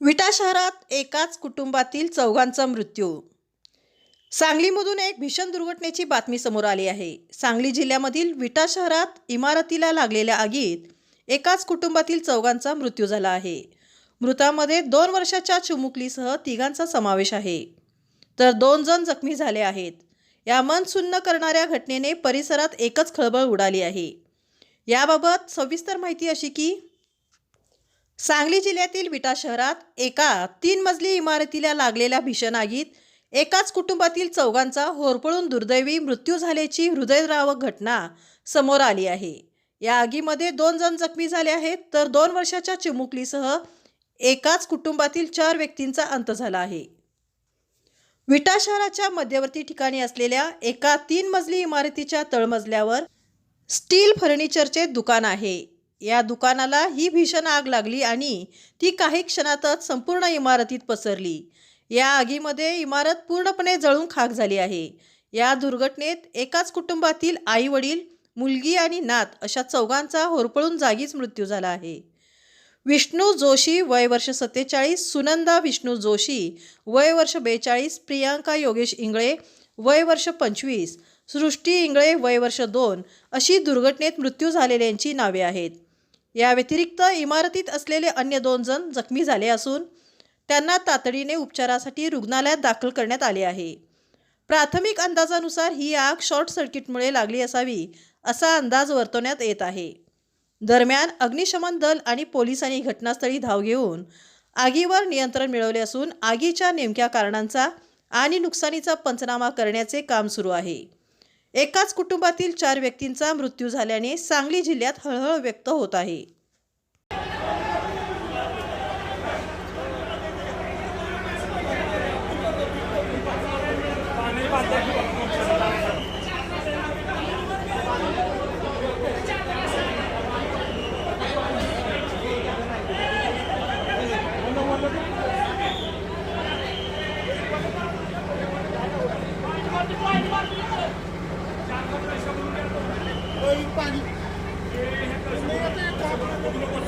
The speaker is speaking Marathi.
विटा शहरात एकाच कुटुंबातील चौघांचा मृत्यू. सांगलीमधून एक भीषण दुर्घटनेची बातमी समोर आली आहे. सांगली जिल्ह्यामधील विटा शहरात इमारतीला लागलेल्या आगीत एकाच कुटुंबातील चौघांचा मृत्यू झाला आहे. मृतामध्ये दोन वर्षाच्या चिमुकलीसह तिघांचा समावेश आहे. तर दोन जण जखमी झाले आहेत. या मन सुन्न करणाऱ्या घटनेने परिसरात एकच खळबळ उडाली आहे. याबाबत सविस्तर माहिती अशी की सांगली जिल्ह्यातील विटा शहरात एका तीन मजली इमारतीला लागलेल्या भीषण आगीत एकाच कुटुंबातील चौघांचा होरपळून दुर्दैवी मृत्यू झाल्याची हृदयद्रावक घटना समोर आली आहे. या आगीमध्ये दोन जण जखमी झाले आहेत तर दोन वर्षाच्या चिमुकलीसह एकाच कुटुंबातील चार व्यक्तींचा अंत झाला आहे. विटा शहराच्या मध्यवर्ती ठिकाणी असलेल्या एका तीन मजली इमारतीच्या तळमजल्यावर स्टील फर्निचरचे दुकान आहे. या दुकानाला ही भीषण आग लागली आणि ती काही क्षणातच संपूर्ण इमारतीत पसरली. या आगीमध्ये इमारत पूर्णपणे जळून खाक झाली आहे. या दुर्घटनेत एकाच कुटुंबातील आई वडील मुलगी आणि नात अशा चौघांचा होरपळून जागीच मृत्यू झाला आहे. विष्णू जोशी वय वर्ष सत्तेचाळीस सुनंदा विष्णू जोशी वय वर्ष बेचाळीस प्रियांका योगेश इंगळे वय वर्ष पंचवीस सृष्टी इंगळे वय वर्ष दोन अशी दुर्घटनेत मृत्यू झालेल्यांची नावे आहेत. या व्यतिरिक्त इमारतीत असलेले अन्य दोन जण जखमी झाले असून त्यांना तातडीने उपचारासाठी रुग्णालयात दाखल करण्यात आले आहे. प्राथमिक अंदाजानुसार ही आग शॉर्ट सर्किटमुळे लागली असावी असा अंदाज वर्तवण्यात येत आहे. दरम्यान अग्निशमन दल आणि पोलिसांनी घटनास्थळी धाव घेऊन आगीवर नियंत्रण मिळवले असून आगीच्या नेमक्या कारणांचा आणि नुकसानीचा पंचनामा करण्याचे काम सुरू आहे. एकाच कुटुंबातील चार व्यक्तींचा मृत्यू झाल्याने सांगली जिल्ह्यात हळहळ व्यक्त होत आहे.